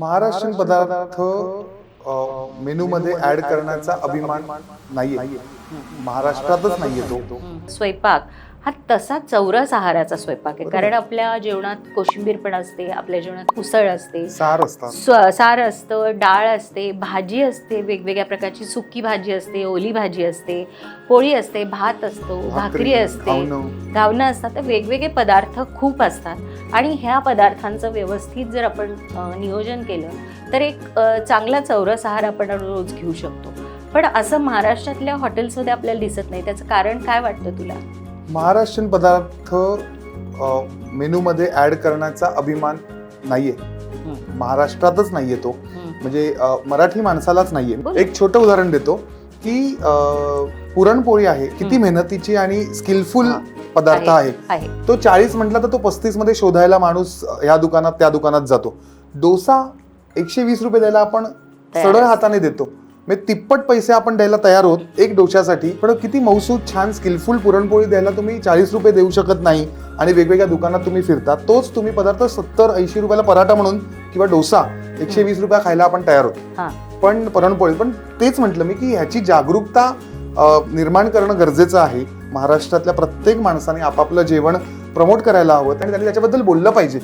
महाराष्ट्रीयन पदार्थ मेनू मध्ये ऍड करण्याचा अभिमान नाहीये. महाराष्ट्रातच नाहीये तो. स्वयंपाक. हा तसा चौरस आहाराचा स्वयंपाक आहे. कारण आपल्या जेवणात कोशिंबीर पण असते आपल्या जेवणात उसळ असते सार असतात. स्व- सार असतं डाळ असते भाजी असते वेगवेगळ्या प्रकारची सुकी भाजी असते ओली भाजी असते पोळी असते भात असतो भाकरी असते. घावणं. असतात. तर वेगवेगळे पदार्थ खूप असतात. आणि ह्या पदार्थांचं व्यवस्थित जर आपण नियोजन केलं तर एक चांगला चौरस आहार आपण रोज घेऊ शकतो. पण असं महाराष्ट्रातल्या हॉटेल्समध्ये आपल्याला दिसत नाही. त्याचं कारण काय वाटतं तुला? महाराष्ट्रीयन पदार्थ मेनू मध्ये ऍड करण्याचा अभिमान नाहीये महाराष्ट्रातच नाहीये तो म्हणजे मराठी माणसालाच नाहीये. एक छोटं उदाहरण देतो की पुरणपोळी आहे किती. मेहनतीची आणि स्किलफुल. पदार्थ आहे. तो चाळीस म्हटला तर तो पस्तीसमध्ये शोधायला माणूस ह्या दुकानात त्या दुकानात जातो डोसा एकशे वीस रुपये द्यायला आपण सरळ. हाताने देतो म्हणजे तिप्पट पैसे आपण द्यायला तयार होत एक डोशासाठी पण किती मौसूद छान स्किलफुल पुरणपोळी द्यायला तुम्ही चाळीस रुपये देऊ शकत नाही आणि वेगवेगळ्या दुकानात तुम्ही फिरता तोच तुम्ही पदार्थ सत्तर ऐंशी रुपयाला पराठा म्हणून किंवा डोसा एकशे वीस रुपया खायला आपण तयार होतो हा. पण पुरणपोळी पण तेच म्हटलं मी की ह्याची जागरूकता निर्माण करणं गरजेचं आहे. महाराष्ट्रातल्या प्रत्येक माणसाने आपापलं जेवण प्रमोट करायला हवं आणि त्यांनी त्याच्याबद्दल बोललं पाहिजे.